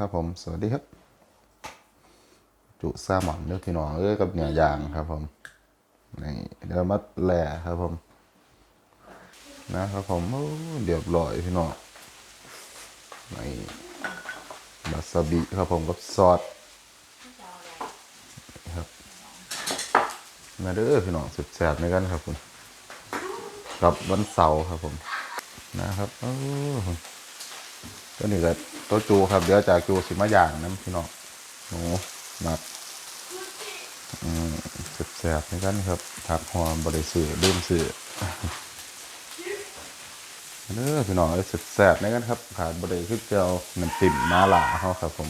ครับผมสวัสดีครับ จุซาหมอนเลือกพี่น้องเอ้ยกับเนื้อย่างครับผมนี่เดี๋ยวมาแหล่ครับผม นะครับผมเรียบร้อยพี่น้องนี่วาซบิครับผมกับซอสนี่ครับมาเด้อพี่น้องสุดแสบในกันครับผมกับวันเสาร์ครับผมนะครับโอ้ ตัวนี้ก็ตัวจูครับเดี๋ยวจากจูสิมาย่างน้ำพี่น้องหนูหนักอืมสุดแสบในกันครับผักหอมบริสุทธิ์ดื่มสื่อเด้อพี่น้องเอ้ยสุดแสบในกันครับขาดบริคือเจียวน้ำติ่มมาหลาเขาครับผม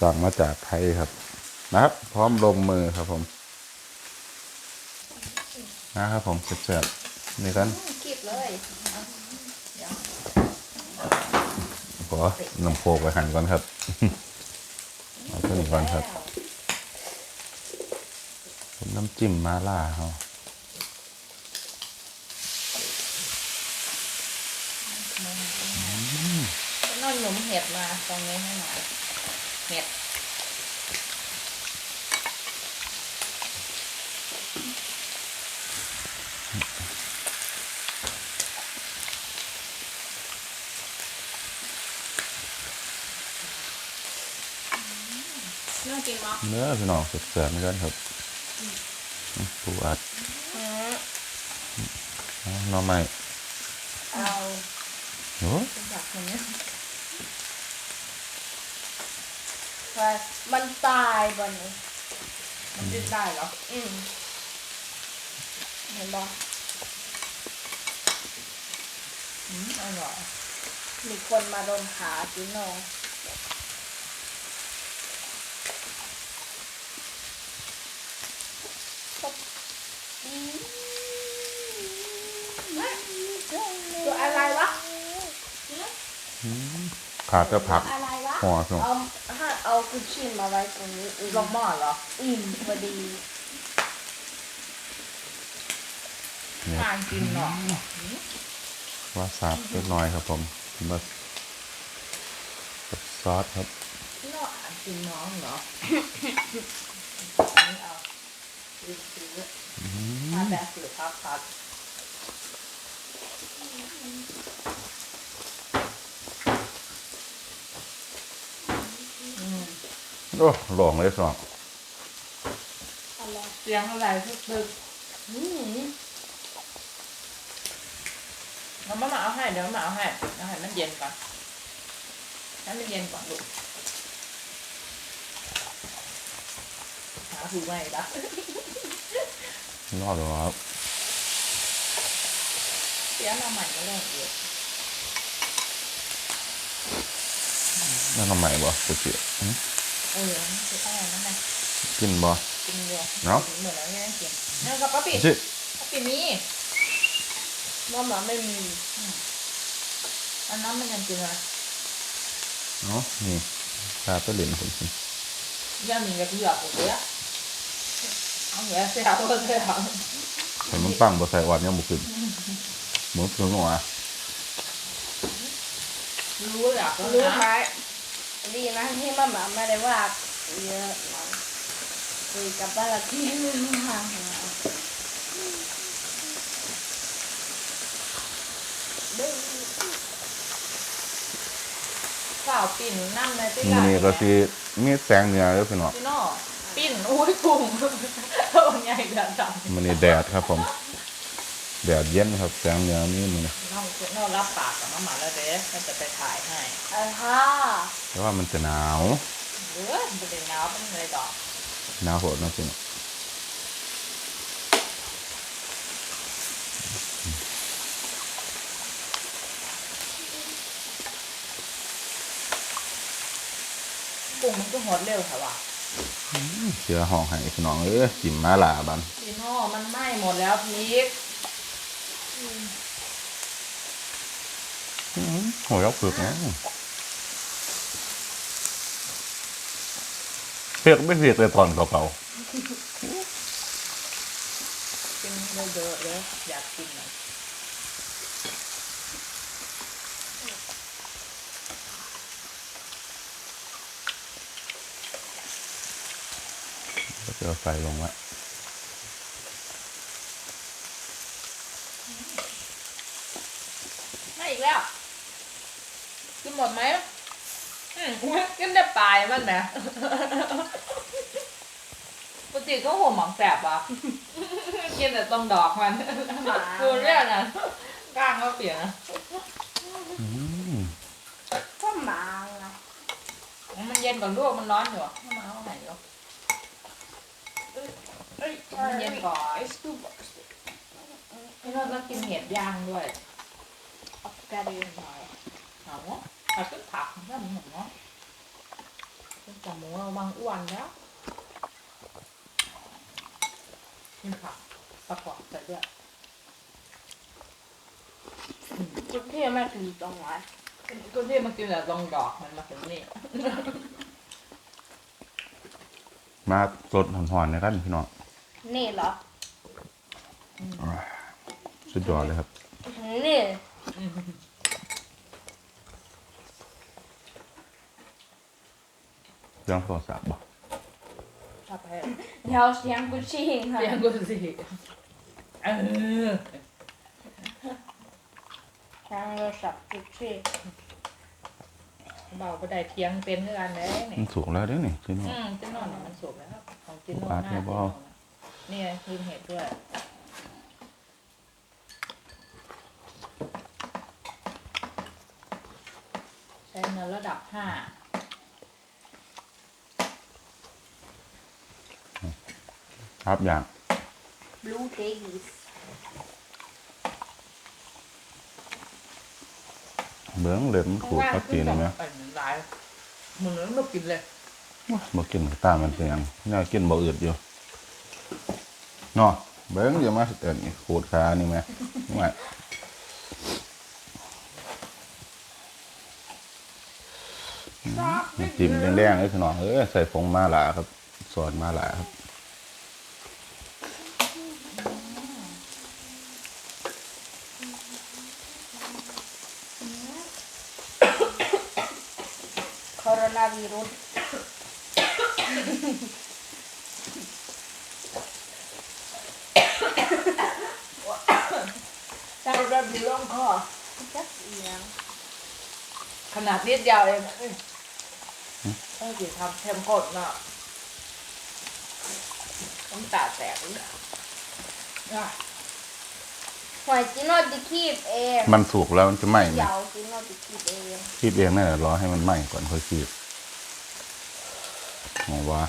สั่งมาจากไทยครับ นะครับ พร้อมลงมือครับผม นะครับผมสุดแสบนี่กันคลิปเลย ขอน้ำโคกไปหั่นก่อนครับเอาตัวนี้ก่อนครับผมน้ำจิ้มมาล่าเขานอนหนุมเห็ดมาตรงนี้ให้หน่อยเห็ด น่ากินมั้ยเนื้อพี่น้องสุดแสบในกันครับปูอัดเอาหน่อไม้เอาโอ้เป็นแบบนี้ว่ามันตายบนนี้มันดิ้นได้เหรอ อืมเห็นบ่อืมอร่อยมีคนมาโดนขาจิ้นน้องอืมตัวอะไรวะ ขาดจะผัก อะไรวะห่อส่งเอาถ้าเอากุชชี่มาไว้ตรงนี้อิ่มลองหม้อเหรอ อิ่มพอดีเนี่ยทานกินเนาะว่าซาบเล็กน้อยครับผมมากับซอสครับเนาะอ่านกินน้องเหรอนี่เอาซื้อซื้อถ้าแบบสือพักพัก โอ้หลงเลยสองอะไรเสียงอะไรทึกทึกอืมเรามามาเอาให้เดี๋ยวมาเอาให้เอาให้มันเย็นก่อนให้มันเย็นก่อนลูกหาถูกไหมล่ะนอกเลยครับเสียงมาใหม่มาเล่นอีกนั่นทำไมบ่กูเจียอืม เออคืออะไรนั่นไงกินบ่ กินเยอะเนาะ เหมือนแล้วยังกินเนี่ยกับป้าปิชิป้าปิมีว่าหมาไม่มีอันนั้นมันยังกินอะไรเนาะนี่ตาตัวเหรียญผมสิย่ามีกับพี่หยอกผมเลยอะเอาเหนือเสียเอาเสียเอาเห็นมันปังบ่ใส่หวานยังบ่ขึ้นหมูถึงหัวรู้อยากรู้รู้นะไหม ดีนะที่มาหมาไม่ได้ว่าเยอะมันคุยกับบ้านที่ไม่ห่างเราเด้อข้าวปิ้นน้ำในที่มื้อนี้ก็สิมีแสงเหนือเด้อพี่น้องพี่น้อปิ้นอุ้ยกุ้งโอ้ใหญ่เดือดดำมื้อนี้แดดครับผม แดดเย็นครับแสงเหนือมีมื้อนี้น้องน้องรับปากกับน้ำหมาแล้วเด้ก็จะไปถ่ายให้อ่าฮ่าแต่ว่ามันจะหนาวเด้อมันเป็นน้ำเป็นอะไรดอกหนาวโหดเนาะพี่น้องกุ้งมันก็หดเร็วค่ะว่ะเสือห้องให้พี่น้องเอ้ยกินมาหลาบันพี่น้อมันไหม้หมดแล้วพีก Hồi góc được nhá Thiệt biết thiệt là toàn cậu cậu กินเยอะๆเลยอยากกินอะก็ใส่ลงแล้ว กินหมดไหมอืมกินได้ปลายมันนะปกติก็หัวหมองแสบอะกินแต่ตรงดอกมันดูเรื่องอะกล้างก็เปลี่ยนนะอืมก็หมาไงมันเย็นก่อนลวกมันร้อนอยู่อะเอามาเอาไหนอยู่เอ้ยมันเย็นก่อนไอ้สตูบนี่เราต้องกินเห็ดย่างด้วยอับกระเดียนเอาเนาะเอาขึ้นผักนั่นหนูเนาะเป็นจมูกเราบางอ้วนแล้วกินผักประกอบใส่ด้วยจุดที่แม่คือตรงไหนก็ที่มันกินแต่ตรงดอกมันมาถึงนี่มาสดหอนๆในกันพี่น้องนี่เหรอสุดยอดเลยครับนี่ เรื่องโทรศัพท์บ่ชอบแพ้เดี๋ยวเสียงกุชชี่ค่ะเสียงกูสิเออเสียงโทรศัพท์กุชชี่เบาก็ได้เทียงเป็นเท่ากันได้เนี่มันสุกแล้วเด้อนี่พี่น้องอืมจิ้นนอนเนี่ยมันสุกแล้วของจิ้นนอนปาดหเนี่น้ายบ่จิ้นนอนอะนี่ไงคือเห็ดด้วยใช้เงินระดับห้า ครับอย่างบลูเทกิสเบื้องเหลือมนขูดพักกินไหมเออหลายมึงไม่กินเลยบ่กินกับตามมันเป็นหยังน่ากินบ่อืดอยู่เนาะเบิ้งอย่ามาเอิ้นขูดขานี่แม่ไม่น้ำจิ้มแดงๆเลยพี่น้องเอ้ยใส่ผงมาหลาครับ สอนมาหลาครับ โคโรนาวีรุสถ้าเราดีร่องคอจักเอียงขนาดนิดเดียวเองเอ้ยเออสิทำเข้มข้นเนาะน้ำตาแตกเลยอะหอยจิโนติคีบเอง มันสุกแล้วมันจะไหม้ไหมเดี๋ยวจิโนติคีบเองคีบเองนั่นแหละรอให้มันไหม้ก่อนค่อยคีบ มองว่า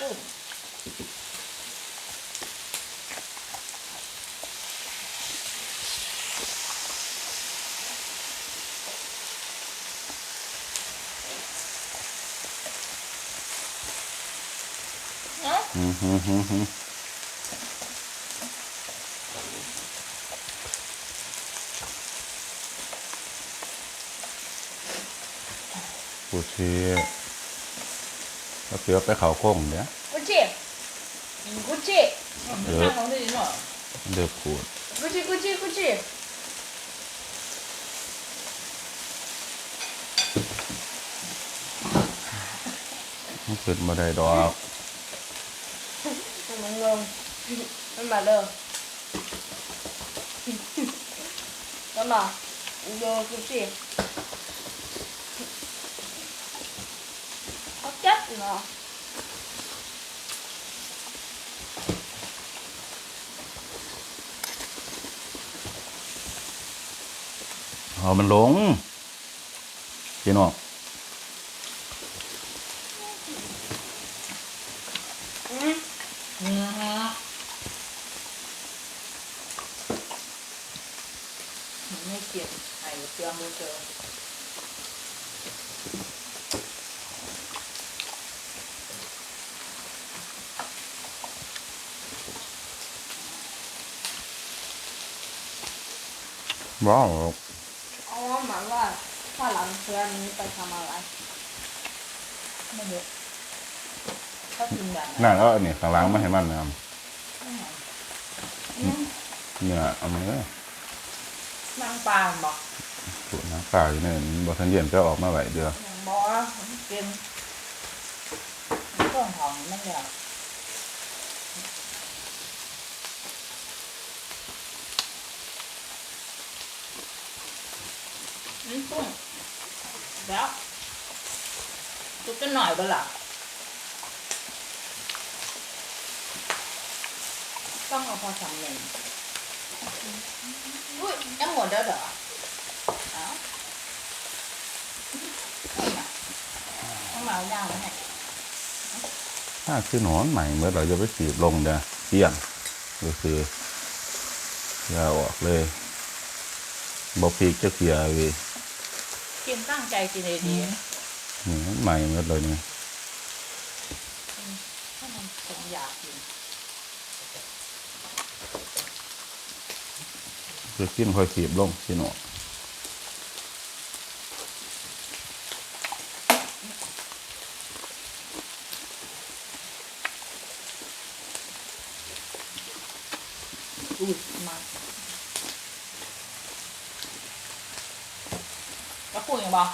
กุ้ นาะอืมฮึฮึฮึกูเชีแล้วเสือไปเขาโค้งเดี๋ยวกุชชี่กุชชี่เออนั่งของที่นี่หน่อยเดือขูดกุชชี่กุชชี่กุชชี่มันขึ้นมาได้ดอก มันลงมันมาเลยก็มาโยกุชชี่เขาจัดเนาะ เอามันลงพี่น้อง อืม อือฮะไม่เกลียดไข่เกลือมือเจอ ว้าวเอาว่าหมายว่าถ้าหลังเพื่อนนี้ไปทำอะไรไม่เยอะเขากินแบบนั้นนั่นแล้วอันนี้ข้างหล่างไม่ให้มันนะครับอืมเนื้อเอามือนางปลาบอกสูตรน้ำปลาอยู่ในนั้นบ่ทันเย็นก็ออกมาไหวเดือนางบอกว่ากินต้นหอมไม่อยาก อืมกุ้งแล้วจุกกันหน่อยก็ล่ะต้องเอาพอสำเร็จอุ้ยยังหมดแล้วเหรอเอ้าต้องมาเอาย่างไว้ให้ถ้าคือหนอนใหม่เมื่อเราจะไปสีบลงเด้อเสี่ยงก็คือยาออกเลยบ่พริกจะเกลียเวี กินตั้งใจกินดีนี่มันใหม่เมื่อเลยเนี่ๆถ้ามันคงอยากกินคือกินค่อยสีบลงพี่น้องอุ้ยมา แล้วพูดยังบอก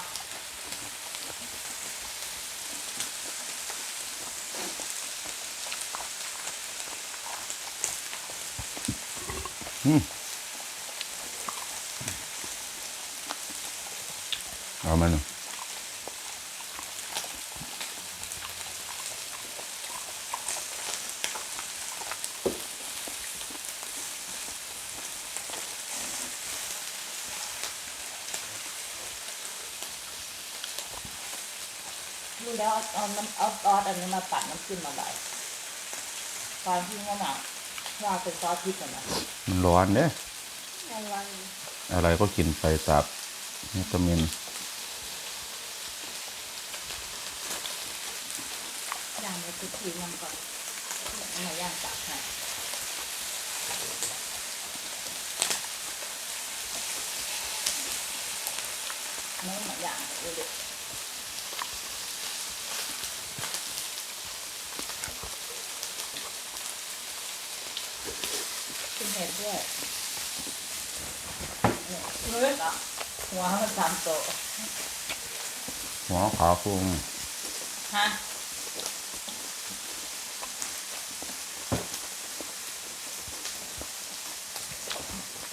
เอามาหนึ่ง ดูแล้วเอาเอาน้ำเอาซอสอันนี้มาปั่นน้ำจิ้มมาได้ตอนที่ว่ามาว่าเป็นซอสพริกกันนะมันร้อนเด้อะไรอะไรก็กินไปตามวิตามินย่างไปทุกทีมันก่อนเอามาย่างจับให้ไม่มาย่างดูดิกินเห็ดด้วยเนี่ยเฮ้ยหัวมันสามโตะ หัวขาวฟุ้งฮะ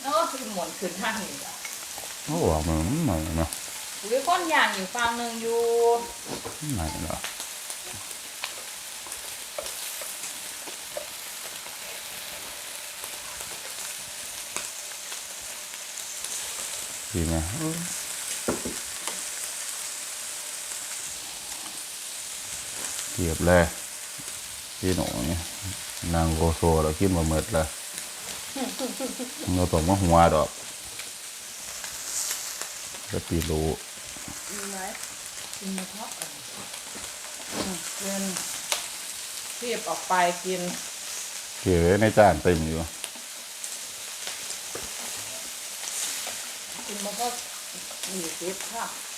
โอ้คือหมุนขึ้นทางนี้อะโอ้ออกมาใหม่เนาะหรือก้นยางอยู่ฝั่งหนึ่งอยู่ใหม่เนาะดีไหม เกียบเลยพี่หนูนี่นางโกโซเรากินมาเมิดลยเราต้องมาหัวดอกก็ตีรู้มีไหมกินมะพร้าวอ่อนอืมกินเทียบออกไปกินเก็บไว้ในจานเต็มอยู่กินมะพร้าวมีสิบค่ะ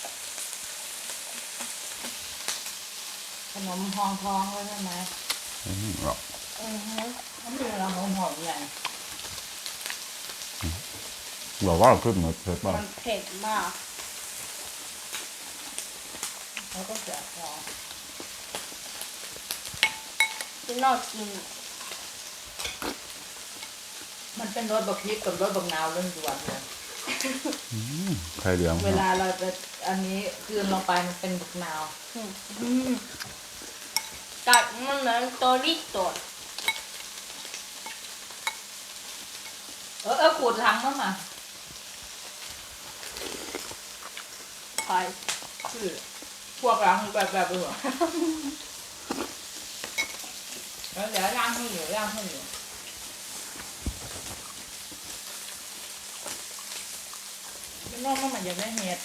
นมหองทองไว้ใช่ไหมอืมหรอกอือฮึมันมีเวลาหอมหอมๆอย่างบอกว่าขึ้นเหมือนเผ็ดบ้างมันเผ็ดมากแล้วก็เสียฟองที่นอกกิน มันเป็นรสบักพริกกับรสบักนาวเรื่องด่วนเลยไข่เหลืองเวลาเราจะอันนี้คืนลงไปมันเป็นบักนาวอืมอืม กัดมันเหมือนโตริโตดเออเออขูดทั้งมั้งอะไข่คือพวกเราแบบแบบเหรอแล้วเดี๋ยวย่างให้อยู่ย่างให้อยู่ไม่นอกมันมันยังไม่เห็ด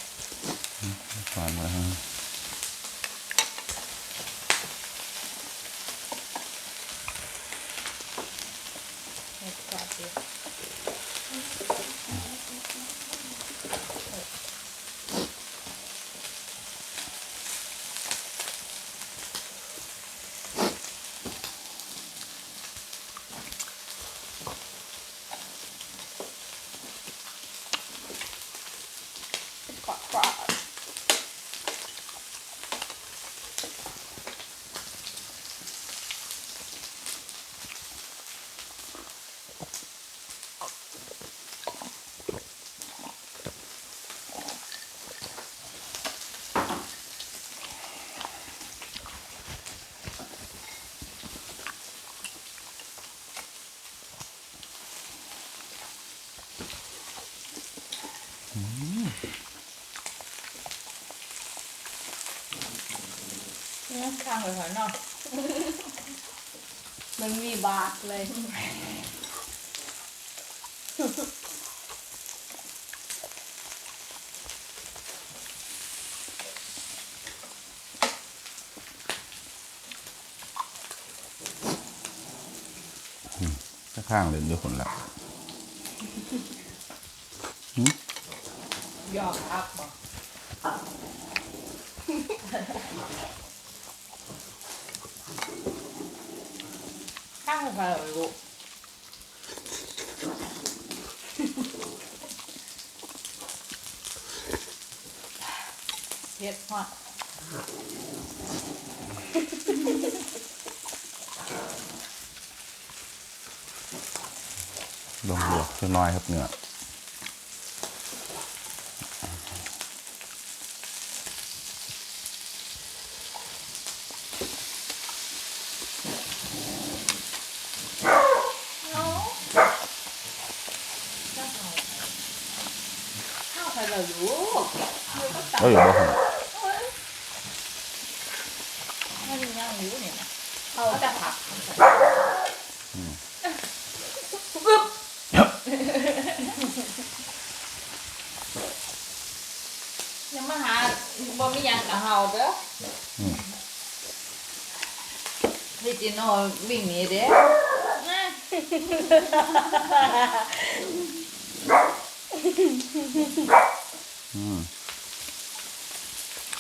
ฟาน ข้างไปหอยเนาะมันมีบากเลยข้างๆเลยเดี๋ยวคนละยอกอัพบ่ข้างไปเลยลูก เฮ็ดฮอดลงบวกเล็กน้อยครับเนื้อ ข้าวไปเลยลูกมื อก็ตัดเอ้ยบ่ครับมันยังอยู่เนี่ยนะเอาเขาจะผักยังมาหาบ่มีหยังกับเฮาเด้ออืมพี่จิโน่วิ่งหนีเด้อ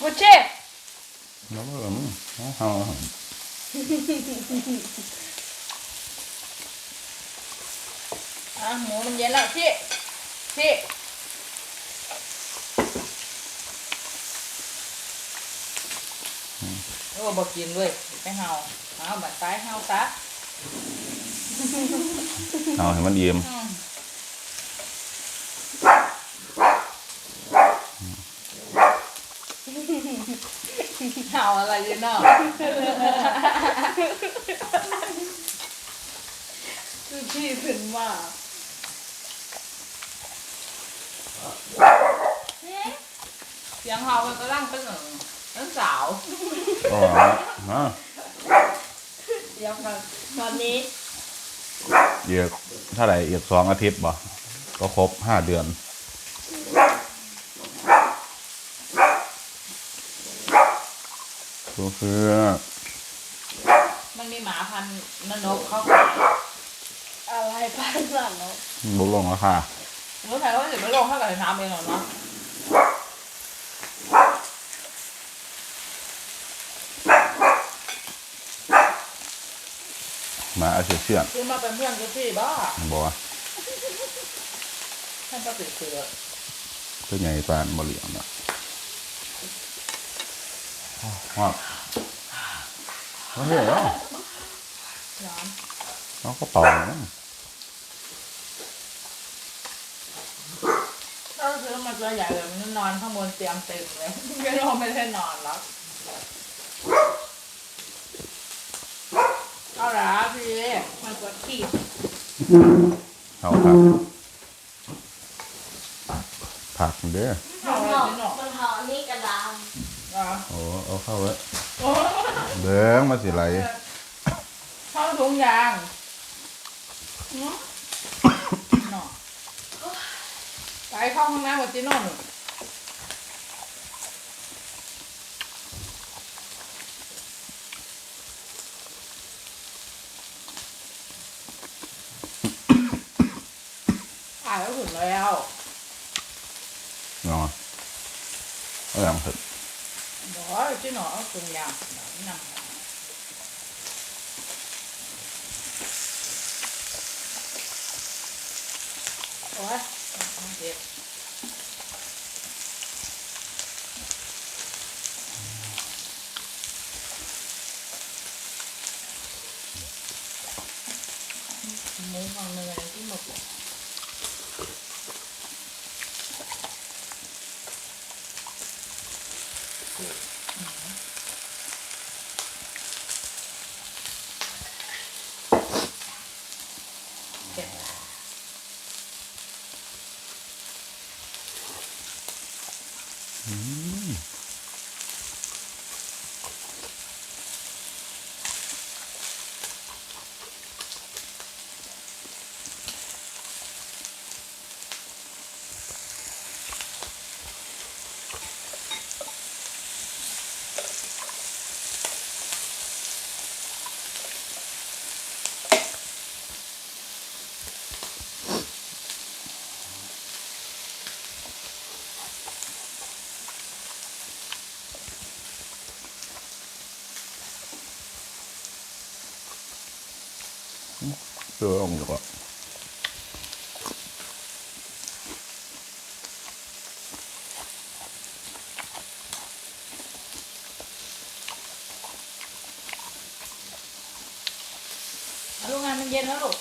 โอเช่แล้วก็อืมเอาเอาเอาอะหมูมันเย็นแล้วพี่พี่โอ้บอกกินด้วยไปเฮาเอาบัดตายเฮาซะเอาให้มันเยี่ยมอืมเฮาอะไรอยู่เนาะคือพี่ขึ้นว่าเสียงเฮามันก็ร่างเป็นหนึ่งนั่นสาว อ๋อฮะเดี๋ยวก่อนตอนนี้เอียกเท่าไหร่เอียกสองอาทิตย์บ่ก็ครบห้าเดือน ก็คือมันมีหมาพันธุ์นนกเขาอะไรบ้างล่ะเนาะบุลงราคารู้ไหมว่าจะไม่ลงเท่ากับน้ำเองหรอเนาะหมาอาเซียนคือมาเป็นเพื่อนกับพี่บ้าบอกว่าท่านก็ติดเสือตัวใหญ่ปานบ่เหลี่ยมนะ ฮอดเอาเฮ้ยเอาร้อนเอากระเป๋านะถ้าซื้อมาตัวใหญ่เลยมันนอนข้างบนเตียงเต็มเลยไม่รอไม่ได้นอนแล้วเอาละพี่มันกดขี่เอาผักผักเด้อ เอาเข้าไว้โอ้เด้งมาสิไหลเข้าถุงยางหืมหนอไปเข้าห้องน้ำกับจีโน่นถ่ายแล้วถึงแล้วเนาะเอาอย่างเถอะ บอกว่าที่หนอเอาถุงยางนำโอ้ยเจ็บหมูของเนยที่หมดเลยเจ็บ อ เสื้อองค์อยู่ก็ โรงงานมันเย็นแล้วลูก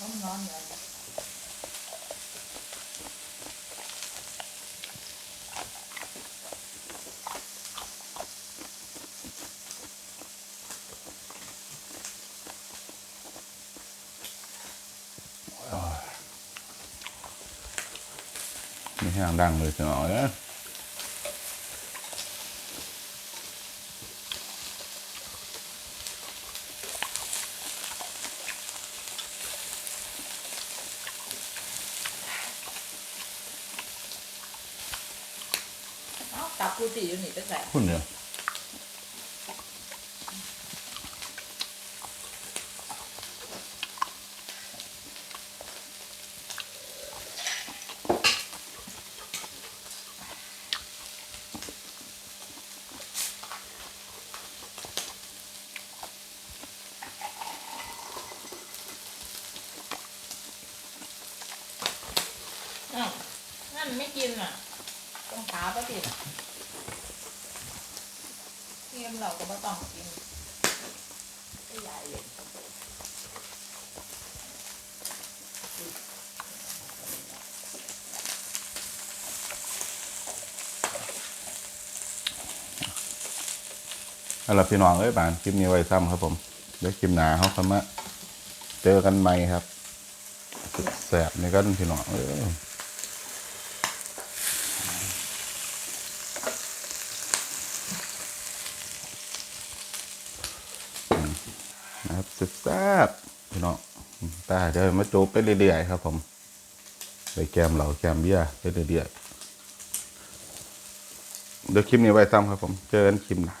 ต้องนอนเลย มีแห้งดังเลยพี่น้องเอ้ย เอ้าตับกูตีอยู่นี่ไปใส่ คุณเนี่ย อ้าวนั่นไม่กินอะต้องขาปะติดเทียมเรา ก็ต้องกินไม่ใหญ่เลยเอาละพี่น้องเอ้ยบานคลิปนี้ไว้ซ้ำครับผมเดี๋ยวคลิปหนาเขาคำว่าเจอกันใหม่ครับแสบในกันพี่น้องเอ้ยอืมนะครับสุด แซ่บพี่น้องตาเดี๋ยวมาจูบไปเรื่อยๆครับ ผมไปแกมเหล่าแกมเบี้ยไปเรื่อยๆเดี๋ยวคลิปนี้ไว้ซ้ำครับผม เจอกันคลิปหน้า